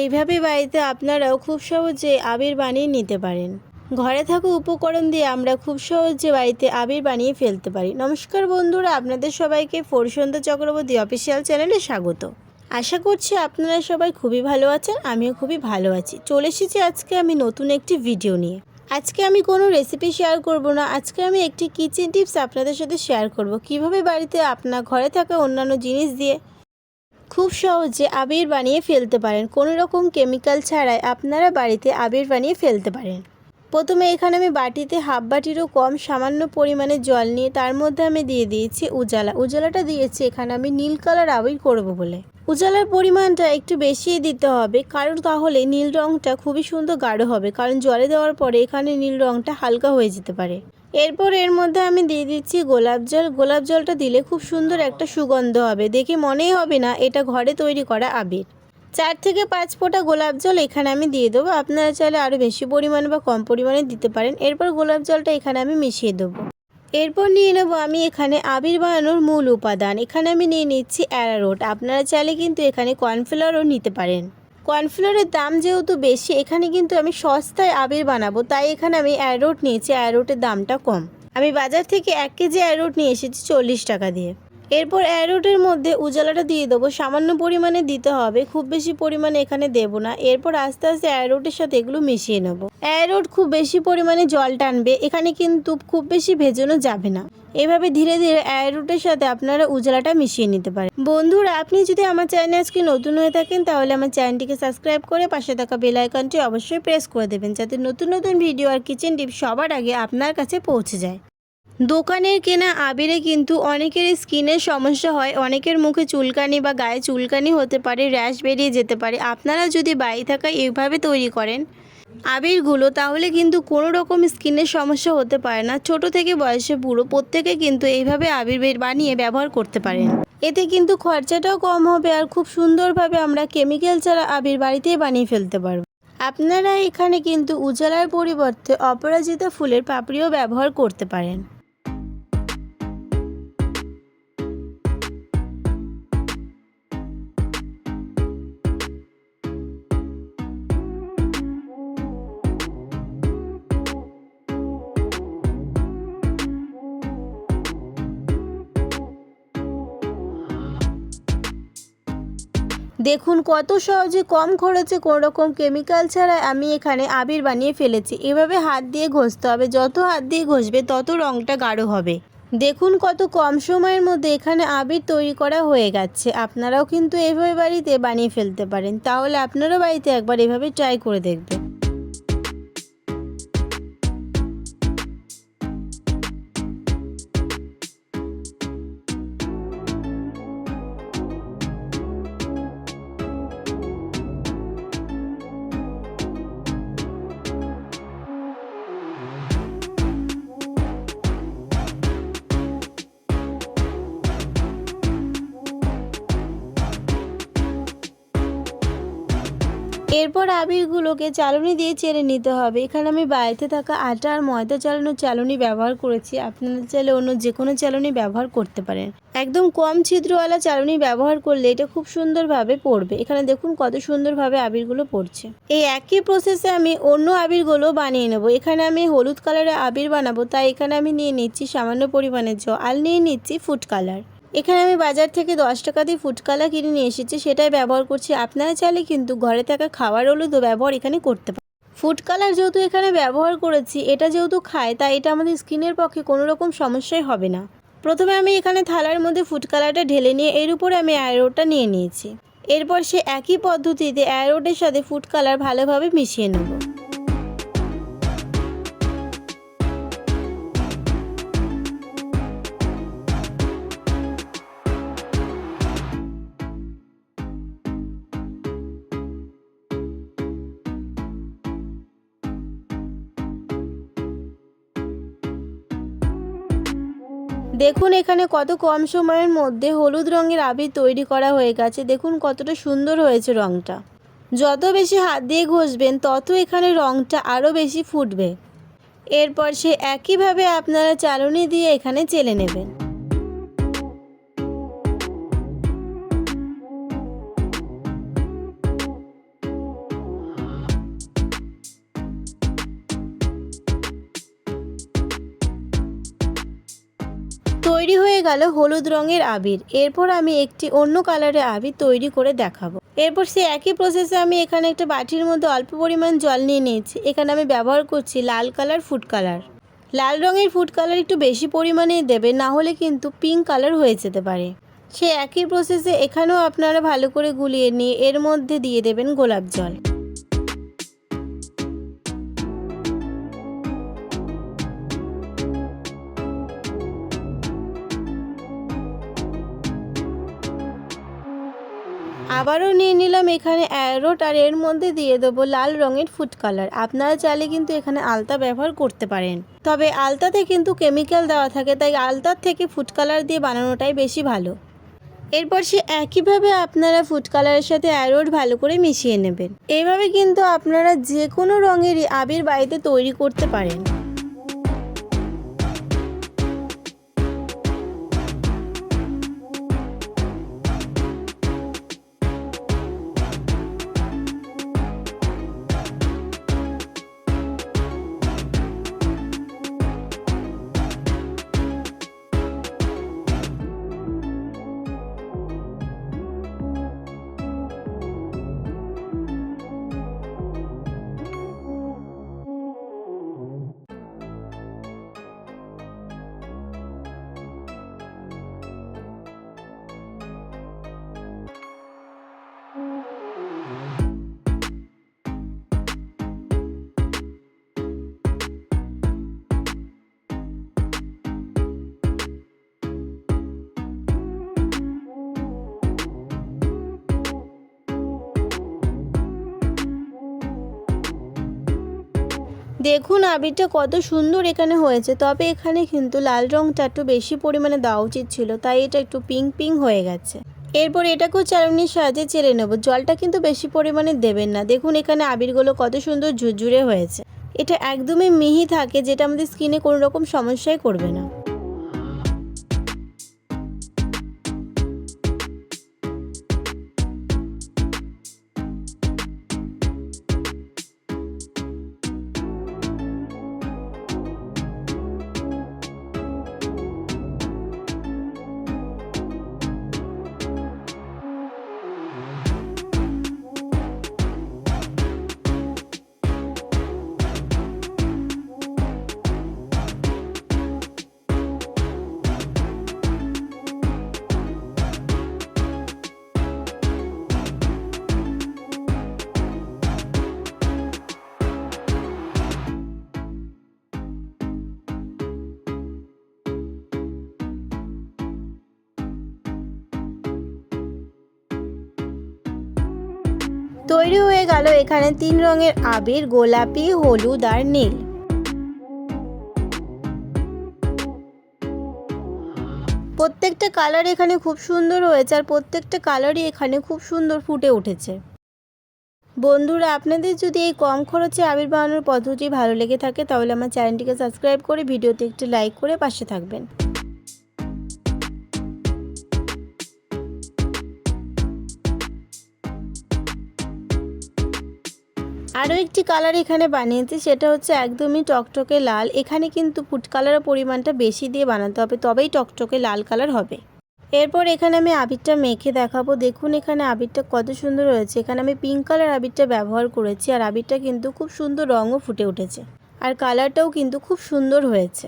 এইভাবে বাড়িতে আপনারাও খুব সহজে আবির বানিয়ে নিতে পারেন। ঘরে থাকা উপকরণ দিয়ে আমরা খুব সহজে বাড়িতে আবির বানিয়ে ফেলতে পারি। নমস্কার বন্ধুরা, আপনাদের সবাইকে ফোরসন্ধ্যা চক্রবর্তী অফিসিয়াল চ্যানেলে স্বাগত। আশা করছি আপনারা সবাই খুবই ভালো আছেন, আমিও খুবই ভালো আছি। চলে এসেছি আজকে আমি নতুন একটি ভিডিও নিয়ে। আজকে আমি কোনো রেসিপি শেয়ার করব না, আজকে আমি একটি কিচেন টিপস আপনাদের সাথে শেয়ার করব। কীভাবে বাড়িতে আপনার ঘরে থাকা অন্যান্য জিনিস দিয়ে খুব সহজে আবির বানিয়ে ফেলতে পারেন। কোনো রকম কেমিক্যাল ছাড়াই আপনারা বাড়িতে আবির বানিয়ে ফেলতে পারেন। প্রথমে এখানে আমি বাটিতে হাফ বাটিরও কম সামান্য পরিমাণে জল নিয়ে তার মধ্যে আমি দিয়ে দিয়েছি উজালা। উজালাটা দিয়েছি এখানে আমি নীল কালার আবির করব বলে। উজালার পরিমাণটা একটু বেশিই দিতে হবে, কারণ তাহলে নীল রঙটা খুবই সুন্দর গাঢ় হবে, কারণ জলে দেওয়ার পরে এখানে নীল রঙটা হালকা হয়ে যেতে পারে। এরপর এর মধ্যে আমি দিয়ে দিচ্ছি গোলাপ জল। গোলাপ জলটা দিলে খুব সুন্দর একটা সুগন্ধ হবে। দেখে মনেই হবে না এটা ঘরে তৈরি করা আবির। চার থেকে পাঁচ ফোঁটা গোলাপ জল এখানে আমি দিয়ে দেবো। আপনারা চাইলে আরও বেশি পরিমাণে বা কম পরিমাণে দিতে পারেন। এরপর গোলাপ জলটা এখানে আমি মিশিয়ে দেবো। এরপর নিয়ে নেব আমি এখানে আবির বানানোর মূল উপাদান। এখানে আমি নিয়ে নিচ্ছি অ্যারারোট। আপনারা চাইলে কিন্তু এখানে কর্নফ্লাওয়ারও নিতে পারেন। কর্নফ্লাওয়ারের দাম যেহেতু বেশি, এখানে কিন্তু আমি সস্তায় আবির বানাবো, তাই এখানে আমি অ্যারোট নিয়েছি, অ্যারোটের দামটা কম। আমি বাজার থেকে এক কেজি অ্যারোট নিয়ে এসেছি চল্লিশ টাকা দিয়ে। এরপর অ্যারোটের মধ্যে উজালাটা দিয়ে দেবো, সামান্য পরিমাণে দিতে হবে, খুব বেশি পরিমাণে এখানে দেবো না। এরপর আস্তে আস্তে অ্যারোটের সাথে এগুলো মিশিয়ে নেব। অ্যারোট খুব বেশি পরিমাণে জল টানবে, এখানে কিন্তু খুব বেশি ভেজানো যাবে না। এভাবে ধীরে ধীরে অ্যারোটের সাথে আপনারা উজালাটা মিশিয়ে নিতে পারেন। বন্ধুরা, আপনি যদি আমার চ্যানেলে আজকে নতুন হয়ে থাকেন, তাহলে আমার চ্যানেলটিকে সাবস্ক্রাইব করে পাশে থাকা বেল আইকনটি অবশ্যই প্রেস করে দেবেন, যাতে নতুন নতুন ভিডিও আর কিচেন টিপস সবার আগে আপনার কাছে পৌঁছে যায়। দোকানের কেনা আবিরে কিন্তু অনেকের স্কিনের সমস্যা হয়, অনেকের মুখে চুলকানি বা গায়ে চুলকানি হতে পারে, র্যাশ বেরিয়ে যেতে পারে। আপনারা যদি বাড়ি থাকা এইভাবে তৈরি করেন আবিরগুলো তাহলে কিন্তু কোনো রকম স্কিনের সমস্যা হতে পারে না। ছোট থেকে বয়সে বুড়ো প্রত্যেকে কিন্তু এইভাবে আবির বানিয়ে ব্যবহার করতে পারেন। এতে কিন্তু খরচাটাও কম হবে আর খুব সুন্দরভাবে আমরা কেমিক্যাল ছাড়া আবির বাড়িতেই বানিয়ে ফেলতে পারব। আপনারা এখানে কিন্তু উজালার পরিবর্তে অপরাজিতা ফুলের পাপড়িও ব্যবহার করতে পারেন। দেখুন কত সহজে কম খরচে রকম কেমিক্যাল ছাড়া আমি এখানে আবির বানিয়ে ফেলেছি। এভাবে হাত দিয়ে ঘষতে হবে। যত হাত দিয়ে ঘষবে, তত রঙটা গাঢ় হবে। দেখুন কত কম সময়ের মধ্যে এখানে আবির তৈরি করা হয়ে গেছে। আপনারাও কিন্তু এভাবে বাড়িতে বানিয়ে ফেলতে পারেন। তাহলে আপনারাও বাড়িতে একবার এভাবে ট্রাই করে দেখবেন। এরপর আবিরগুলোকে চালনি দিয়ে চেড়ে নিতে হবে। এখানে আমি বাড়িতে থাকা আটা আর ময়দা চালানোর চালনি ব্যবহার করেছি। আপনারা চাইলে অন্য যে কোনো চালনি ব্যবহার করতে পারেন। একদম কম ছিদ্রওয়ালা চালনি ব্যবহার করলে এটা খুব সুন্দরভাবে পড়বে। এখানে দেখুন কত সুন্দরভাবে আবিরগুলো পড়ছে। এই একই প্রসেসে আমি অন্য আবিরগুলো বানিয়ে নেব। এখানে আমি হলুদ কালারের আবির বানাবো। তাই এখানে আমি নিয়ে নিচ্ছি সামান্য পরিমাণের জল আর নিয়ে নিচ্ছি ফুড কালার এখানে আমি বাজার থেকে দশ টাকা দিয়ে ফুড কালার কিনে নিয়ে এসেছি, সেটাই ব্যবহার করছি। আপনারা চাইলে কিন্তু ঘরে থাকা খাবার হলুদও ব্যবহার এখানে করতে পারেন। ফুড কালার যেহেতু এখানে ব্যবহার করেছি, এটা যেহেতু খায় তাই এটা আমাদের স্কিনের পক্ষে কোনো রকম সমস্যাই হবে না। প্রথমে আমি এখানে থালার মধ্যে ফুড কালারটা ঢেলে নিয়ে এর উপরে আমি অ্যারোটা নিয়ে নিয়েছি। এরপর সে একই পদ্ধতিতে অ্যারোটের সাথে ফুড কালার ভালোভাবে মিশিয়ে নেব। দেখুন এখানে কত কম সময়ের মধ্যে হলুদ রঙের আবির তৈরি করা হয়ে গেছে। দেখুন কতটা সুন্দর হয়েছে রঙটা যত বেশি হাত দিয়ে ঘষবেন, তত এখানে রঙটা আরও বেশি ফুটবে। এরপর সে একইভাবে আপনারা চালনি দিয়ে এখানে চেলে নেবেন। গেল হলুদ রঙের আবির। এরপর আমি একটি অন্য কালারের আবির তৈরি করে দেখাবো। এরপর সে একই প্রসেসে আমি এখানে একটা বাটির মধ্যে অল্প পরিমাণ জল নিয়ে নিয়েছি। এখানে আমি ব্যবহার করছি লাল কালার, ফুড কালার। লাল রঙের ফুড কালার একটু বেশি পরিমাণে দেবে, না হলে কিন্তু পিঙ্ক কালার হয়ে যেতে পারে। সে একই প্রসেসে এখানেও আপনারা ভালো করে গুলিয়ে নিয়ে এর মধ্যে দিয়ে দেবেন গোলাপ জল। আবারও নিয়ে নিলাম এখানে অ্যারোট আর এর মধ্যে দিয়ে দেবো লাল রঙের ফুড কালার আপনারা চাইলে কিন্তু এখানে আলতা ব্যবহার করতে পারেন। তবে আলতাতে কিন্তু কেমিক্যাল দেওয়া থাকে, তাই আলতার থেকে ফুড কালার দিয়ে বানানোটাই বেশি ভালো। এরপর সে একইভাবে আপনারা ফুড কালারের সাথে অ্যারোট ভালো করে মিশিয়ে নেবেন। এইভাবে কিন্তু আপনারা যে কোনো রঙেরই আবির বাড়িতে তৈরি করতে পারেন। দেখুন আবিরটা কত সুন্দর এখানে হয়েছে। তবে এখানে কিন্তু লাল রঙটা একটু বেশি পরিমাণে দেওয়া উচিত ছিল, তাই এটা একটু পিঙ্ক পিং হয়ে গেছে। এরপর এটাকেও চালনির সাহায্যে চেলে নেব, জলটা কিন্তু বেশি পরিমাণে দেবেন না। দেখুন এখানে আবিরগুলো কত সুন্দর ঝুরঝুরে হয়েছে। এটা একদমই মিহি থাকে, যেটা আমাদের স্কিনে কোনো রকম সমস্যাই করবে না। তৈরি হয়ে গেল এখানে তিন রঙের আবির, গোলাপি, হলুদ আর নীল। প্রত্যেকটা কালার এখানে খুব সুন্দর হয়েছে আর প্রত্যেকটা কালারই এখানে খুব সুন্দর ফুটে উঠেছে। বন্ধুরা, আপনাদের যদি এই কম খরচে আবির বানানোর পদ্ধতি ভালো লেগে থাকে, তাহলে আমার চ্যানেলটিকে সাবস্ক্রাইব করে ভিডিওতে একটি লাইক করে পাশে থাকবেন। আরও একটি কালার এখানে বানিয়েছি, সেটা হচ্ছে একদমই টকটকে লাল। এখানে কিন্তু ফুড কালারের পরিমাণটা বেশি দিয়ে বানাতে হবে, তবেই টকটকে লাল কালার হবে। এরপর এখানে আমি আবিরটা মেখে দেখাবো। দেখুন এখানে আবিরটা কত সুন্দর হয়েছে। এখানে আমি পিঙ্ক কালার আবিরটা ব্যবহার করেছি, আর আবিরটা কিন্তু খুব সুন্দর রঙও ফুটে উঠেছে। আর কালারটাও কিন্তু খুব সুন্দর হয়েছে।